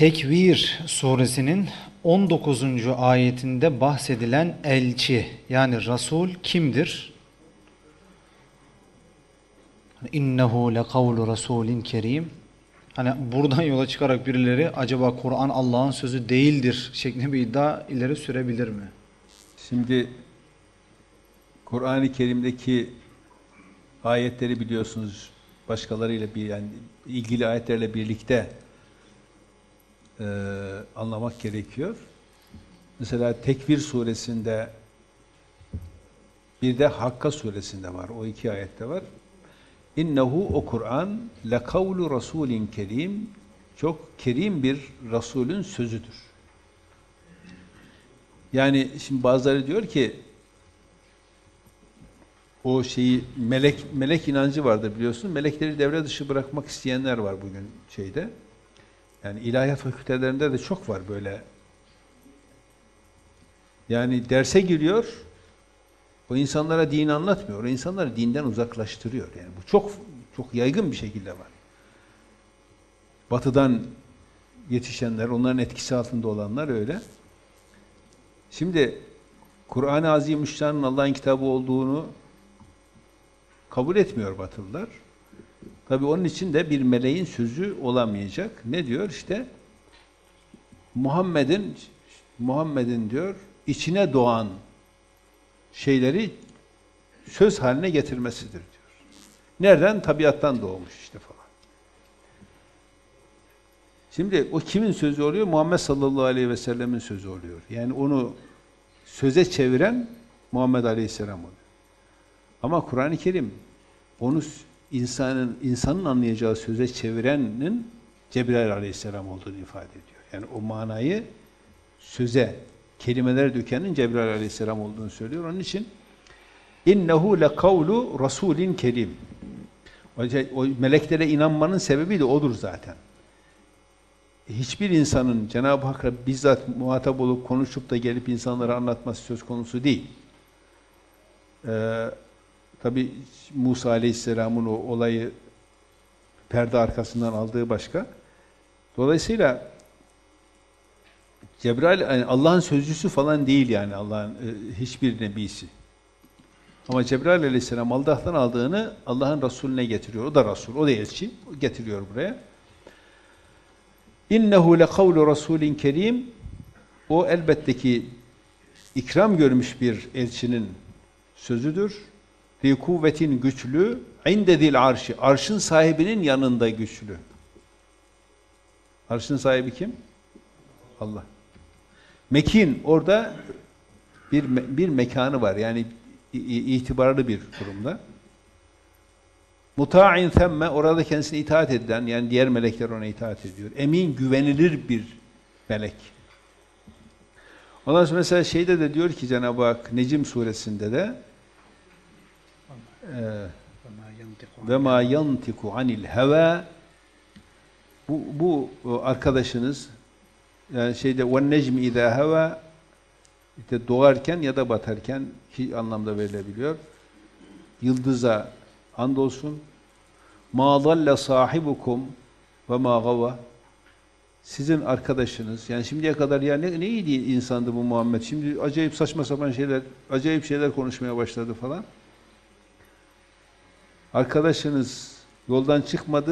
Tekvir suresinin 19. ayetinde bahsedilen elçi yani Resul kimdir? İnnehu lekavlu rasulin kerim. Hani buradan yola çıkarak birileri acaba Kur'an Allah'ın sözü değildir şeklinde bir iddia ileri sürebilir mi? Şimdi Kur'an-ı Kerim'deki ayetleri biliyorsunuz başkalarıyla bir yani ilgili ayetlerle birlikte e, anlamak gerekiyor. Mesela Tekvir suresinde bir de Hakka suresinde var. O iki ayette var. İnnehu o Kur'an le kavlu rasulin kerim çok kerim bir Resulün sözüdür. Yani şimdi bazıları diyor ki o şeyi melek melek inancı vardır biliyorsun. Melekleri devre dışı bırakmak isteyenler var bugün şeyde. Yani ilahiyat fakültelerinde de çok var böyle. Yani derse giriyor. O insanlara din anlatmıyor. O insanları dinden uzaklaştırıyor. Yani bu çok çok yaygın bir şekilde var. Batıdan yetişenler, onların etkisi altında olanlar öyle. Şimdi Kur'an-ı Azimüşşan'ın Allah'ın kitabı olduğunu kabul etmiyor Batılılar. Tabi onun için de bir meleğin sözü olamayacak. Ne diyor işte? Muhammed'in Muhammed'in diyor içine doğan şeyleri söz haline getirmesidir diyor. Nereden? Tabiattan doğmuş işte falan. Şimdi o kimin sözü oluyor? Muhammed sallallahu aleyhi ve sellemin sözü oluyor. Yani onu söze çeviren Muhammed aleyhisselam oluyor. Ama Kur'an-ı Kerim onu insanın insanın anlayacağı söze çevirenin Cebrail aleyhisselam olduğunu ifade ediyor. Yani o manayı söze, kelimeler dökenin Cebrail aleyhisselam olduğunu söylüyor. Onun için innehu le kavlu rasulin kerim. O, o meleklere inanmanın sebebi de odur zaten. Hiçbir insanın Cenab-ı Hak'la bizzat muhatap olup konuşup da gelip insanlara anlatması söz konusu değil. Ee, Tabi Musa Aleyhisselam'ın o olayı perde arkasından aldığı başka. Dolayısıyla Cebrail yani Allah'ın sözcüsü falan değil yani Allah'ın e, hiçbir nebisi. Ama Cebrail Aleyhisselam Allah'tan aldığını Allah'ın Resulüne getiriyor. O da Resul, o da elçi. O getiriyor buraya. İnnehu le kavlu rasulin kerim. O elbette ki ikram görmüş bir elçinin sözüdür. Fi kuvvetin güçlü, indedil arşi. Arşın sahibinin yanında güçlü. Arşın sahibi kim? Allah. Mekin orada bir bir mekanı var. Yani itibarlı bir durumda. Muta'in themme orada kendisine itaat edilen yani diğer melekler ona itaat ediyor. Emin, güvenilir bir melek. Ondan sonra mesela şeyde de diyor ki Cenab-ı Hak Necim suresinde de ve ma yantiku anil heva. Bu, bu arkadaşınız yani şeyde ve necmi izâ heva. İşte doğarken ya da batarken ki anlamda verilebiliyor. Yıldıza andolsun. Ma dalle sahibukum ve ma gava. Sizin arkadaşınız yani şimdiye kadar ya ne, ne iyi insandı bu Muhammed. Şimdi acayip saçma sapan şeyler acayip şeyler konuşmaya başladı falan arkadaşınız yoldan çıkmadı